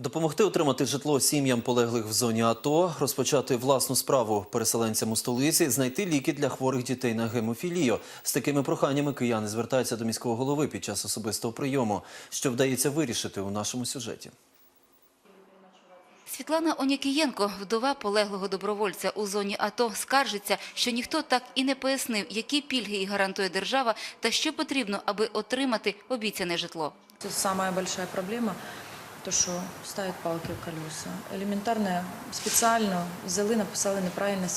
Допомогти отримати житло сім'ям полеглих в зоні АТО, розпочати власну справу переселенцям у столиці, знайти ліки для хворих дітей на гемофілію. З такими проханнями кияни звертаються до міського голови під час особистого прийому, що вдається вирішити у нашому сюжеті. Світлана Онякієнко, вдова полеглого добровольця у зоні АТО, скаржиться, що ніхто так і не пояснив, які пільги їй гарантує держава та що потрібно, аби отримати обіцяне житло. Тут самая большая проблема, то, що ставят палки в колеса. Елементарно, спеціально взяли, написали неправильне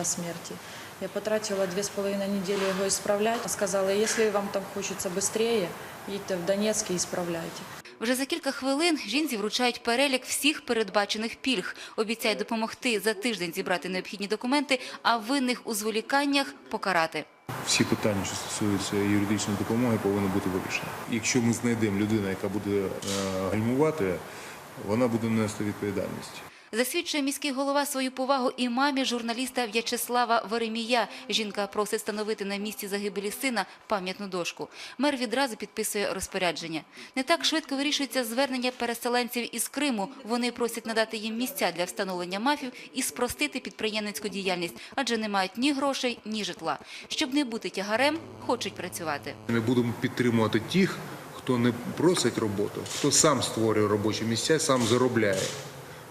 о смерти. Я потратила дві з половиною недели його ісправляти. Сказали, якщо вам там хочеться швидше, їдьте в Донецьк і ісправляйте. Вже за кілька хвилин жінці вручають перелік всіх передбачених пільг. Обіцяють допомогти за тиждень зібрати необхідні документи, а винних у зволіканнях покарати. Всі питання, що стосуються юридичної допомоги, повинні бути вирішені. Якщо ми знайдемо людину, яка буде е, гальмувати, вона буде нести відповідальність. Засвідчує міський голова свою повагу і мамі журналіста В'ячеслава Веремія. Жінка просить встановити на місці загибелі сина пам'ятну дошку. Мер відразу підписує розпорядження. Не так швидко вирішується звернення переселенців із Криму. Вони просять надати їм місця для встановлення мафів і спростити підприємницьку діяльність, адже не мають ні грошей, ні житла. Щоб не бути тягарем, хочуть працювати. Ми будемо підтримувати тих, хто не просить роботу, хто сам створює робочі місця, сам заробляє.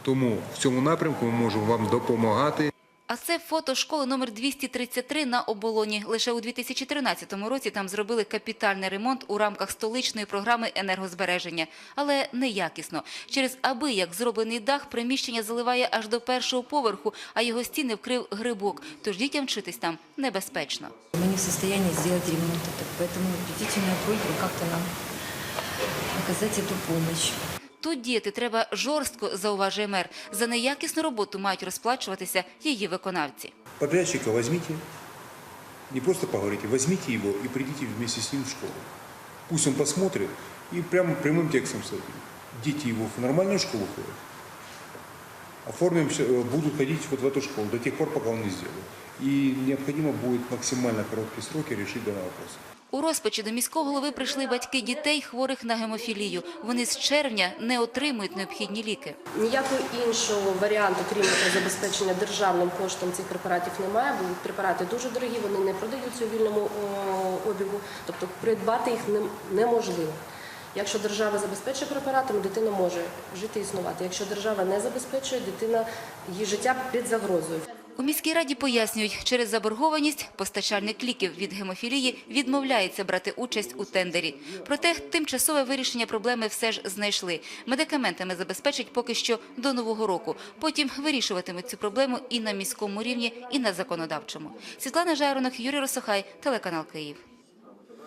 Тому в цьому напрямку ми можемо вам допомагати. А це фото школи номер 233 на оболоні. Лише у 2013 році там зробили капітальний ремонт у рамках столичної програми енергозбереження. Але неякісно. Через аби як зроблений дах приміщення заливає аж до першого поверху, а його стіни вкрив грибок. Тож дітям вчитись там небезпечно. Мы не в состоянии сделать ремонт, так поэтому убедительная просьба как-то нам оказать эту помощь. Тут діяти треба жорстко, зауважує мер. За неякісну роботу мають розплачуватися її виконавці. Подрядчика возьмите, не просто поговорите, возьмите его и придите вместе с ним в школу. Пусть он посмотрит и прямо прямым текстом скажите. Дети его в нормальную школу ходят. Оформим, всё, э, будут ходить вот в эту школу до тех пор, пока он не сделает. И необходимо будет в максимально короткие сроки решить данный вопрос. У розпачі до міського голови прийшли батьки дітей, хворих на гемофілію. Вони з червня не отримують необхідні ліки. Ніякого іншого варіанту, крім забезпечення державним коштом цих препаратів, немає, бо препарати дуже дорогі, вони не продаються у вільному обігу, тобто придбати їх неможливо. Якщо держава забезпечує препаратами, дитина може жити і існувати. Якщо держава не забезпечує, дитина її життя під загрозою. У міській раді пояснюють, через заборгованість постачальник ліків від гемофілії відмовляється брати участь у тендері. Проте тимчасове вирішення проблеми все ж знайшли. Медикаментами забезпечать поки що до нового року. Потім вирішуватимуть цю проблему і на міському рівні, і на законодавчому. Світлана Жайронок, Юрій Росохай, телеканал Київ.